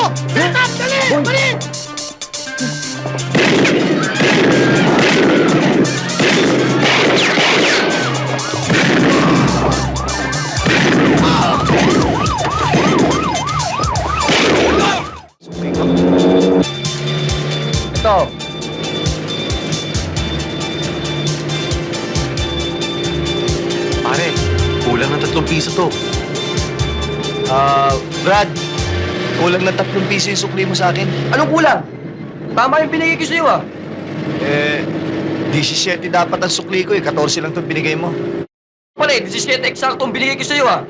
Set up! Dali! Dali! Ito. Pare, kulang ng tatlong piso to. Ah, Brad. Kulang ng tatlong piso yung sukli mo sa akin. Anong kulang? Tama yung binigay ko sa'yo ah. Eh, 17 dapat ang sukli ko eh. 14 lang itong binigay mo. Pare, 17 eksakto ang binigay ko sa'yo ah.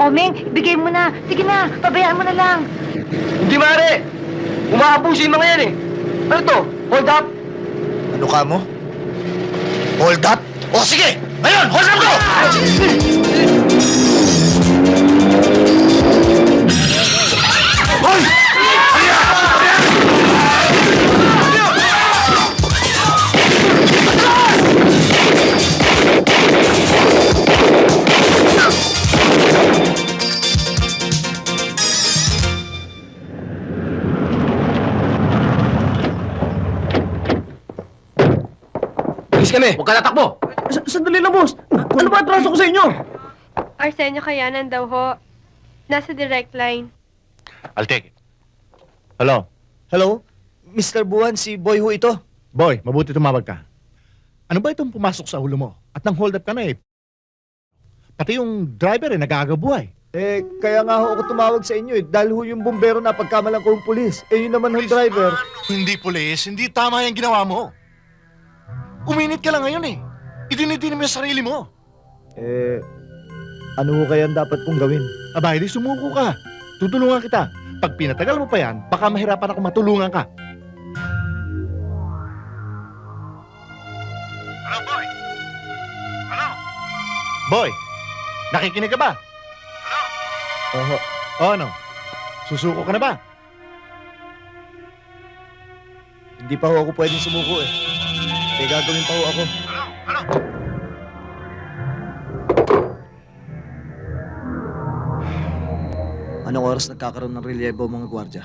Omeng, bigay mo na. Sige na, pabayaan mo na lang. Hindi mare! Umaabuso yung mga yan eh. Ano to? Hold up? Ano ka mo? Hold up? O sige! Ngayon, hold up ko! Bilis kami! Huwag ka natakbo! sandali lang, boss! Ano ba atraso ko sa inyo? Arsenio Kayanan daw ho. Nasa direct line. I'll take it. Hello? Hello? Mr. Buwan, si Boy ho ito. Boy, mabuti tumawag ka. Ano ba itong pumasok sa ulo mo? At nang hold up ka na eh. Pati yung driver eh, nagagabuhay. Eh, kaya nga ho ako tumawag sa inyo eh. Dahil ho yung bumbero na pagkamalang ko yung pulis. Eh, yun naman ho driver. Hindi pulis, hindi tama yung ginawa mo. Uminit ka lang ngayon eh. Idinidinim mo yung sarili mo. Eh, ano ho kaya ang dapat kong gawin? Aba, hindi sumuko ka. Tutulungan kita. Pag pinatagal mo pa yan, baka mahirapan ako matulungan ka. Hello, boy? Hello? Boy, nakikinig ka ba? Oho. O ano? Susuko ka na ba? Hindi pa ho ako pwedeng sumuko eh. Eh, gagawin pa ho ako. Anong oras nagkakaroon ng relyebo mga gwardya?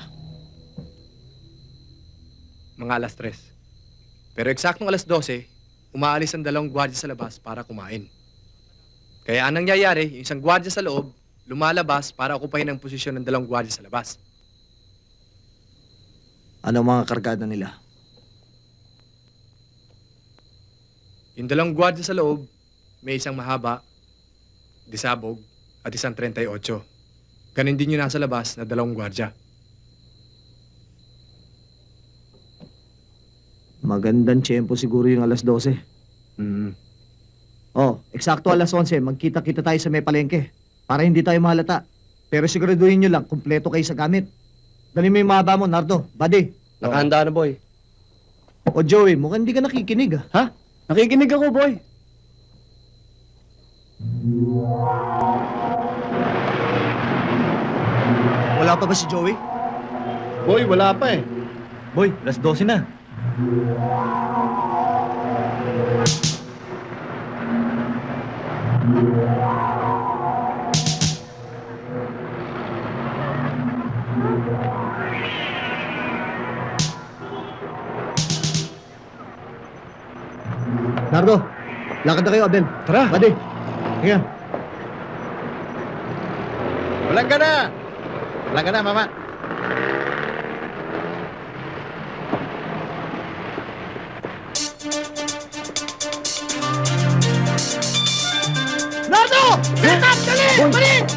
mga alas 3. Pero eksaktong alas 12, umaalis ang dalawang gwardiya sa labas para kumain. Kaya anong nangyayari, yung isang gwardiya sa loob, lumalabas para okupayin ang posisyon ng dalawang gwardiya sa labas. Ano mga kargada nila? Yung dalawang gwardiya sa loob, may isang mahaba, disabog, at isang 38. Ganon din yung nasa labas na dalawang gwardiya. Magandang tiyempo siguro yung alas 12. Mm. Oh, eksakto alas 11, magkita-kita tayo sa may palengke. Para hindi tayo mahalata. Pero siguraduhin nyo lang, kumpleto kayo sa gamit. Dali mo yung mahaba mo, Nardo. Buddy. Nakahanda na, boy. O Joey, mukhang hindi ka nakikinig ah. Ha? Nakikinig ako, boy. Wala pa ba si Joey? Boy, wala pa eh. Boy, alas 12 na. Nardo, lakad na kayo, Abel. Tara. Buddy. Kaya. Walang ka na. Walang ka na, mama. Nardo! Set up! Dali! Dali!